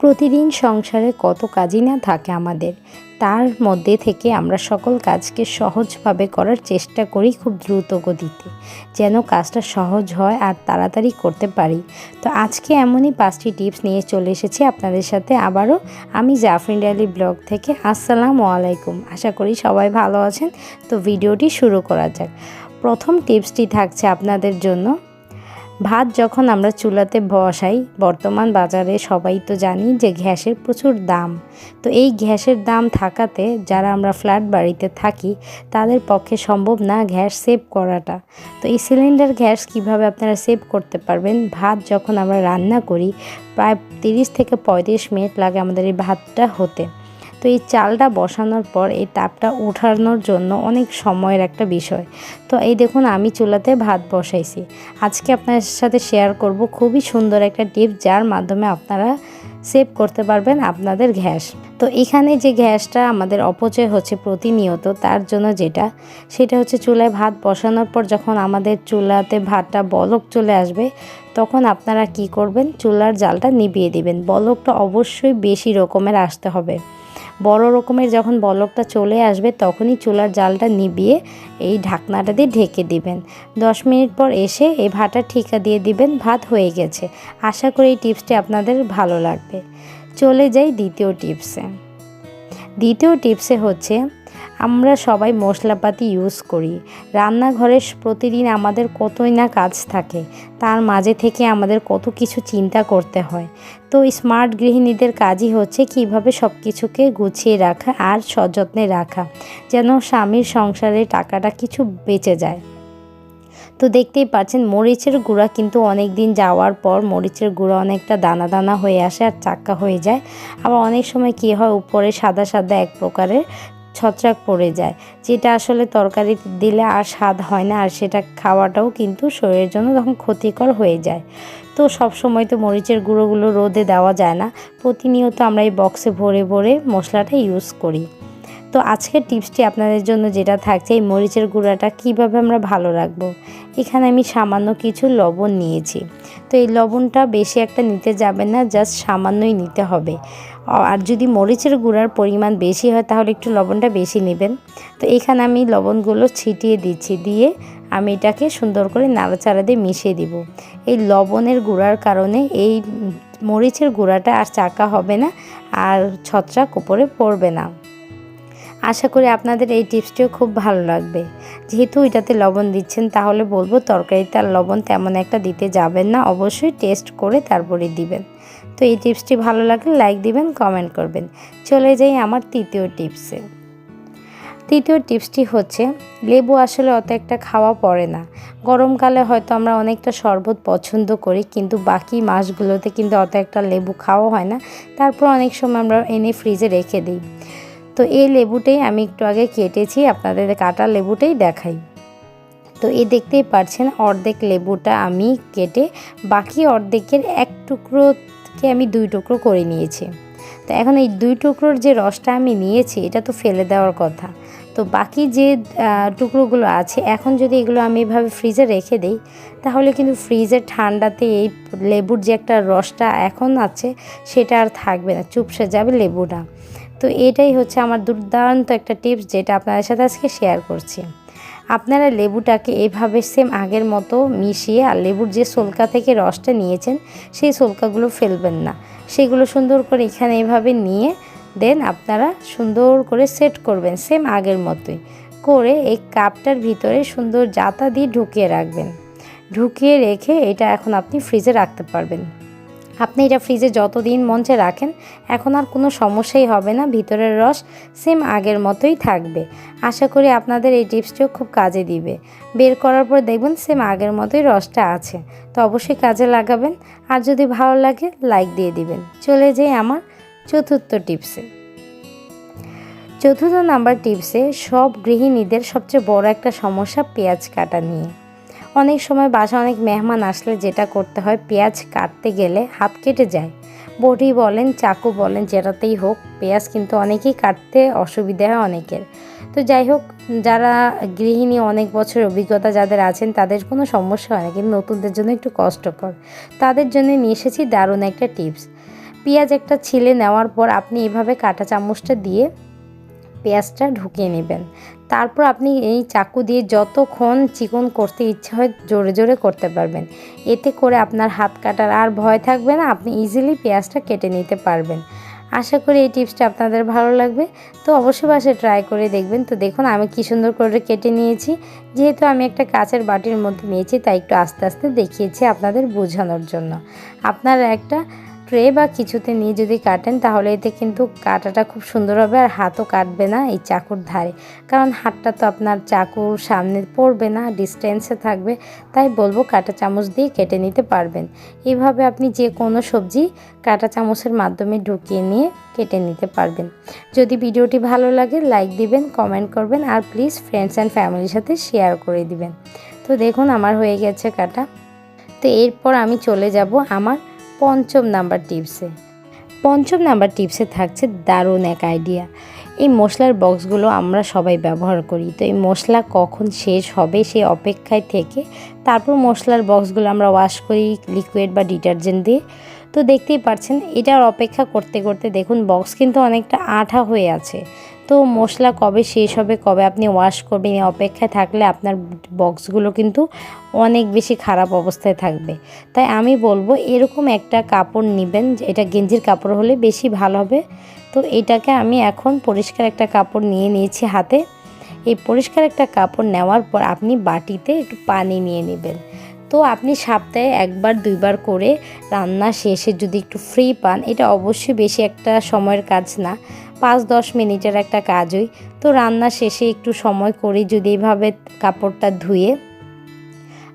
প্রতিদিন সংসারে কত কাজই না থাকে আমাদের, তার মধ্যে থেকে আমরা সকল কাজকে সহজভাবে করার চেষ্টা করি খুব দ্রুত গতিতে যেন কাজটা সহজ হয় আর তাড়াতাড়ি করতে পারি। তো আজকে এমনই পাঁচটি টিপস নিয়ে চলে এসেছি আপনাদের সাথে আবারও। আমি জাফরিন আলী ব্লগ থেকে, আসসালামু আলাইকুম। আশা করি সবাই ভালো আছেন। তো ভিডিওটি শুরু করা যাক। প্রথম টিপসটি থাকছে আপনাদের জন্য। ভাত যখন আমরা চুলাতে বসাই, বর্তমান বাজারে সবাই তো জানি যে গ্যাসের প্রচুর দাম। তো এই গ্যাসের দাম থাকাতে যারা আমরা ফ্ল্যাট বাড়িতে থাকি, তাদের পক্ষে সম্ভব না গ্যাস সেভ করাটা। তো এই সিলিন্ডার গ্যাস কীভাবে আপনারা সেভ করতে পারবেন? ভাত যখন আমরা রান্না করি, প্রায় তিরিশ থেকে পঁয়ত্রিশ মিনিট লাগে আমাদের এই ভাতটা হতে। তো এই চালটা বসানোর পর এই তাপটা ওঠানোর জন্য অনেক সময়ের একটা বিষয়। তো এই দেখুন আমি চুলাতে ভাত বসাইছি। আজকে আপনার সাথে শেয়ার করব খুবই সুন্দর একটা টিপ যার মাধ্যমে আপনারা সেভ করতে পারবেন আপনাদের গ্যাস। তো এখানে যে গ্যাসটা আমাদের অপচয় হচ্ছে প্রতিনিয়ত তার জন্য যেটা, সেটা হচ্ছে চুলায় ভাত বসানোর পর যখন আমাদের চুলাতে ভাতটা বলক চলে আসবে, তখন আপনারা কি করবেন? চুলার জালটা নিভিয়ে দিবেন। বলকটা অবশ্যই বেশি রকমের আসতে হবে। বড় রকমের যখন বলকটা চলে আসবে, তখনই চুলার জালটা নিবিয়ে এই ঢাকনাটা দিয়ে ঢেকে দিবেন। দশ মিনিট পর এসে এই ভাটা ঠিকা দিয়ে দিবেন, ভাত হয়ে গেছে। আশা করি এই টিপসটি আপনাদের ভালো লাগবে। চলে যাই দ্বিতীয় টিপসে। দ্বিতীয় টিপসে হচ্ছে আমরা সবাই মশলাপাতি ইউজ করি। রান্নাঘরে প্রতিদিন আমাদের কতই না কাজ থাকে, তার মাঝে থেকে আমাদের কত কিছু চিন্তা করতে হয়। তো স্মার্ট গৃহিণীদের কাজই হচ্ছে কীভাবে সব কিছুকে গুছিয়ে রাখা আর সযত্নে রাখা, যেন স্বামীর সংসারে টাকাটা কিছু বেঁচে যায়। তো দেখতেই পাচ্ছেন, মরিচের গুঁড়া কিন্তু অনেক দিন যাওয়ার পর মরিচের গুঁড়া অনেকটা দানা দানা হয়ে আসে আর চাক্কা হয়ে যায়। আবার অনেক সময় কী হয়, উপরে সাদা সাদা এক প্রকারের ছত্রাক পড়ে যায়, যেটা আসলে তরকারি দিলে আর স্বাদ হয় না আর সেটা খাওয়াটাও কিন্তু শরীরের জন্য তখন ক্ষতিকর হয়ে যায়। তো সব সময় তো মরিচের গুঁড়োগুলো রোদে দেওয়া যায় না, প্রতিনিয়ত আমরা এই বক্সে ভরে ভরে মশলাটা ইউজ করি। তো আজকের টিপসটি আপনাদের জন্য যেটা থাকছে, এই মরিচের গুঁড়াটা কীভাবে আমরা ভালো রাখব? এখানে আমি সামান্য কিছু লবণ নিয়েছি। তো এই লবণটা বেশি একটা নিতে যাবে না, জাস্ট সামান্যই নিতে হবে। আর যদি মরিচের গুঁড়ার পরিমাণ বেশি হয়, তাহলে একটু লবণটা বেশি নেবেন। তো এখানে আমি লবণগুলো ছিটিয়ে দিচ্ছি, দিয়ে আমি এটাকে সুন্দর করে নাড়াচাড়া দিয়ে মিশিয়ে দিব। এই লবণের গুঁড়ার কারণে এই মরিচের গুঁড়াটা আর চাকা হবে না, আর ছত্রাক উপরে পড়বে না। আশা করি আপনাদের এই টিপসটিও খুব ভালো লাগবে। যেহেতু এটাতে লবণ দিচ্ছেন, তাহলে বলব তরকারিতে আর লবণ তেমন একটা দিতে যাবেন না। অবশ্যই টেস্ট করে তারপরে দিবেন। তো এই টিপসটি ভালো লাগলে লাইক দিবেন, কমেন্ট করবেন। চলে যাই আমার তৃতীয় টিপসে। তৃতীয় টিপসটি হচ্ছে, লেবু আসলে অত একটা খাওয়া পড়ে না। গরমকালে হয়তো আমরা অনেকটা শরবত পছন্দ করি, কিন্তু বাকি মাসগুলোতে কিন্তু অত একটা লেবু খাওয়া হয় না। তারপর অনেক সময় আমরা এনে ফ্রিজে রেখে দিই। তো এই লেবুটাই আমি একটু আগে কেটেছি, আপনাদের কাটা লেবুটাই দেখাই। তো এই দেখতেই পাচ্ছেন অর্ধেক লেবুটা আমি কেটে, বাকি অর্ধেকের এক টুকরোকে আমি দুই টুকরো করে নিয়েছি। তো এখন এই দুই টুকরোর যে রসটা আমি নিয়েছি, এটা তো ফেলে দেওয়ার কথা। তো বাকি যে টুকরোগুলো আছে, এখন যদি এগুলো আমি এভাবে ফ্রিজে রেখে দিই, তাহলে কিন্তু ফ্রিজের ঠান্ডাতে এই লেবুর যে একটা রসটা এখন আছে, সেটা আর থাকবে না, চুপসে যাবে লেবুটা। তো এটাই হচ্ছে আমার দুর্দান্ত একটা টিপস যেটা আপনাদের সাথে আজকে শেয়ার করছি। আপনারা লেবুটাকে এভাবে সেম আগের মতো মিশিয়ে আর লেবুর যে সোলকা থেকে রসটা নিয়েছেন, সেই সোলকাগুলো ফেলবেন না। সেগুলো সুন্দর করে এখানে এভাবে নিয়ে দেন আপনারা সুন্দর করে সেট করবেন সেম আগের মতোই। করে এই কাপটার ভিতরে সুন্দর জাতা দিয়ে ঢুকিয়ে রাখবেন। ঢুকিয়ে রেখে এটা এখন আপনি ফ্রিজে রাখতে পারবেন। আপনি এটা ফ্রিজে যতদিন মঞ্চে রাখেন, এখন আর কোনো সমস্যাই হবে না, ভিতরের রস সেম আগের মতোই থাকবে। আশা করি আপনাদের এই টিপসটিও খুব কাজে দিবে। বের করার পর দেখবেন সেম আগের মতোই রসটা আছে। তো অবশ্যই কাজে লাগাবেন, আর যদি ভালো লাগে লাইক দিয়ে দিবেন। চলে যাই আমার চতুর্থ টিপসে। চতুর্থ নাম্বার টিপসে সব গৃহিণীদের সবচেয়ে বড় একটা সমস্যা পেঁয়াজ কাটা নিয়ে। অনেক সময় বাসা অনেক মেহমান আসলে যেটা করতে হয়, পেঁয়াজ কাটতে গেলে হাত কেটে যায়। বটি বলেন, চাকু বলেন, যেটাতেই হোক, পেঁয়াজ কিন্তু অনেকেই কাটতে অসুবিধা হয় অনেকের। তো যাই হোক, যারা গৃহিণী অনেক বছর অভিজ্ঞতা যাদের আছেন, তাদের কোনো সমস্যা হয় না, কিন্তু নতুনদের জন্য একটু কষ্টকর। তাদের জন্য নিয়ে এসেছি দারুণ একটা টিপস। পেঁয়াজ একটা ছিলে নেওয়ার পর আপনি এভাবে কাটা চামচটা দিয়ে পেঁয়াজটা ঢুকিয়ে নেবেন। তারপর আপনি এই চাকু দিয়ে যতক্ষণ চিকন করতে ইচ্ছে হয় জোরে জোরে করতে পারবেন। এতে করে আপনার হাত কাটার আর ভয় থাকবে না, আপনি ইজিলি পেঁয়াজটা কেটে নিতে পারবেন। আশা করি এই টিপসটা আপনাদের ভালো লাগবে। তো অবশ্যই বাসায় ট্রাই করে দেখবেন। তো দেখুন আমি কি সুন্দর করে কেটে নিয়েছি। যেহেতু আমি একটা কাঁচের বাটির মধ্যে নিয়েছি, তাই একটু আস্তে আস্তে দেখিয়েছি আপনাদের বোঝানোর জন্য। আপনারা একটা ট্রে বা কিছুতে নিয়ে যদি কাটেন, তাহলে এতে কিন্তু কাটাটা খুব সুন্দর হবে আর হাতও কাটবে না এই চাকুর ধারে। কারণ হাতটা তো আপনার চাকুর সামনে পড়বে না ডিস্টেন্সে থাকবে, তাই বলব কাঁটা চামচ দিয়ে কেটে নিতে পারবেন। এইভাবে আপনি যে কোনো সবজি কাঁটা চামচের মাধ্যমে ঢুকিয়ে নিয়ে কেটে নিতে পারবেন। যদি ভিডিওটি ভালো লাগে লাইক দিবেন কমেন্ট করবেন আর প্লিজ ফ্রেন্ডস অ্যান্ড ফ্যামিলির সাথে শেয়ার করে দিবেন। তো দেখুন, আমার হয়ে গেছে কাটা। তো এরপর আমি চলে যাব আমার পঞ্চম নাম্বার টিপসে। পঞ্চম নাম্বার টিপসে থাকছে দারুণ এক আইডিয়া এই মশলার বক্সগুলো আমরা সবাই ব্যবহার করি। তো এই মশলা কখন শেষ হবে সেই অপেক্ষায় থেকে তারপর মশলার বক্সগুলো আমরা ওয়াশ করি লিকুইড বা ডিটারজেন্ট দিয়ে। তো দেখতেই পাচ্ছেন এটার অপেক্ষা করতে করতে দেখুন বক্স কিন্তু অনেকটা আঠা হয়ে আছে। তো মশলা কবে শেষ হবে, কবে আপনি ওয়াশ করবেন, এই অপেক্ষায় থাকলে আপনার বক্সগুলো কিন্তু অনেক বেশি খারাপ অবস্থায় থাকবে। তাই আমি বলব এরকম একটা কাপড় নেবেন, এটা গেঞ্জির কাপড় হলে বেশি ভালো হবে। তো এটাকে আমি এখন পরিষ্কার একটা কাপড় নিয়ে নিয়েছি হাতে। এই পরিষ্কার একটা কাপড় নেওয়ার পর আপনি বাটিতে একটু পানি নিয়ে নেবেন। তো আপনি সপ্তাহে একবার, দুইবার করে রান্না শেষে যদি একটু ফ্রি পান, এটা অবশ্যই বেশি একটা সময়ের কাজ না। পাঁচ, দশ মিনিটের একটা কাজই তো রান্না শেষে একটু সময় করে যদি এভাবে কাপড়টা ধুয়ে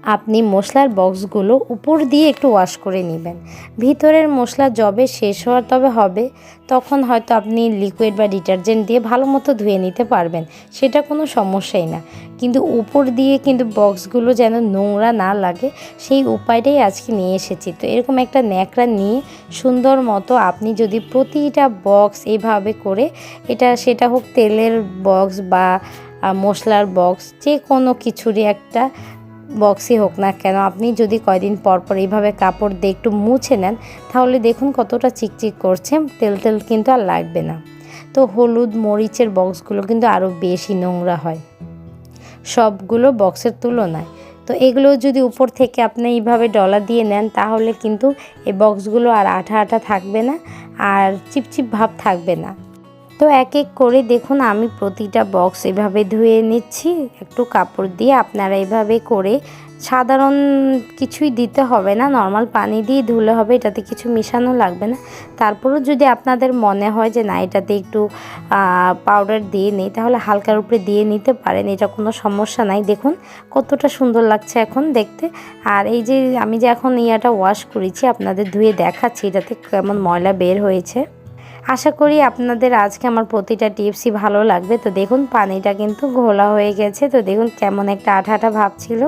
আপনি মশলার বক্সগুলো উপর দিয়ে একটু ওয়াশ করে নেবেন। ভিতরের মশলা জবে শেষ হওয়ার তবে হবে, তখন হয়তো আপনি লিকুইড বা ডিটারজেন্ট দিয়ে ভালো মতো ধুয়ে নিতে পারবেন, সেটা কোনো সমস্যাই না। কিন্তু উপর দিয়ে কিন্তু বক্সগুলো যেন নোংরা না লাগে, সেই উপায়টাই আজকে নিয়ে এসেছি। তো এরকম একটা ন্যাকড়া নিয়ে সুন্দর মতো আপনি যদি প্রতিটা বক্স এভাবে করে, এটা সেটা হোক তেলের বক্স বা মশলার বক্স যে কোনো কিছুরই একটা বক্সই হোক না কেন, আপনি যদি কয়দিন পর পর এইভাবে কাপড় দিয়ে একটু মুছে নেন, তাহলে দেখুন কতটা চিকচিক করছে, তেল তেল কিন্তু আর লাগবে না। তো হলুদ, মরিচের বক্সগুলো কিন্তু আরও বেশি নোংরা হয়। সবগুলো বক্সের তুলনায়। তো এগুলো যদি উপর থেকে আপনি এইভাবে ডলার দিয়ে নেন, তাহলে কিন্তু এই বক্সগুলো আর আঠা আঠা থাকবে না, আর চিপচিপ ভাব থাকবে না। তো এক এক করে দেখুন, আমি প্রতিটা বক্স এভাবে ধুয়ে নিচ্ছি। একটু কাপড় দিয়ে আপনারা এভাবে করে, সাধারণ কিছুই দিতে হবে না নর্মাল পানি দিয়ে ধুলে হবে, এটাতে কিছু মিশানো লাগবে না। তারপরেও যদি আপনাদের মনে হয় যে না, এটাতে একটু পাউডার দিয়ে নিই, তাহলে হালকার উপরে দিয়ে নিতে পারেন, এটা কোনো সমস্যা নাই। দেখুন, কতটা সুন্দর লাগছে এখন দেখতে। আর এই যে, আমি যে এখন ইয়াটা ওয়াশ করেছি, আপনাদের ধুয়ে দেখাচ্ছি, এটাতে কেমন ময়লা বের হয়েছে। আশা করি আপনাদের আজকে আমার প্রতিটা টিপসই ভালো লাগবে। তো দেখুন, পানিটা কিন্তু ঘোলা হয়ে গেছে। তো দেখুন, কেমন একটা আঠা আঠা ভাব ছিল।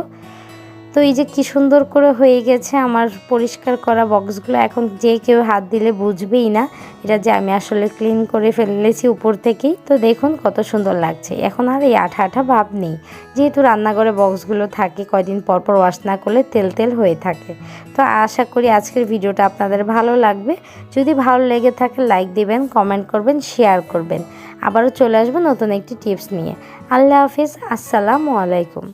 তো এই যে কি সুন্দর করে হয়ে গেছে আমার পরিষ্কার করা বক্সগুলো, এখন যে কেউ হাত দিলে বুঝবেই না। এটা যে আমি আসলে ক্লিন করে ফেলেছি উপর থেকেই। তো দেখুন কত সুন্দর লাগছে। এখন আর এই আঠা আঠা ভাব নেই। যেহেতু রান্নাঘরে বক্সগুলো থাকে, কয়দিন পর পর ওয়াশ না করলে তেল তেল হয়ে থাকে। তো আশা করি আজকের ভিডিওটা আপনাদের ভালো লাগবে। যদি ভালো লেগে থাকে লাইক দিবেন কমেন্ট করবেন শেয়ার করবেন। আবারও চলে আসব নতুন একটি টিপস নিয়ে। আল্লাহ হাফিজ, আসসালামু আলাইকুম।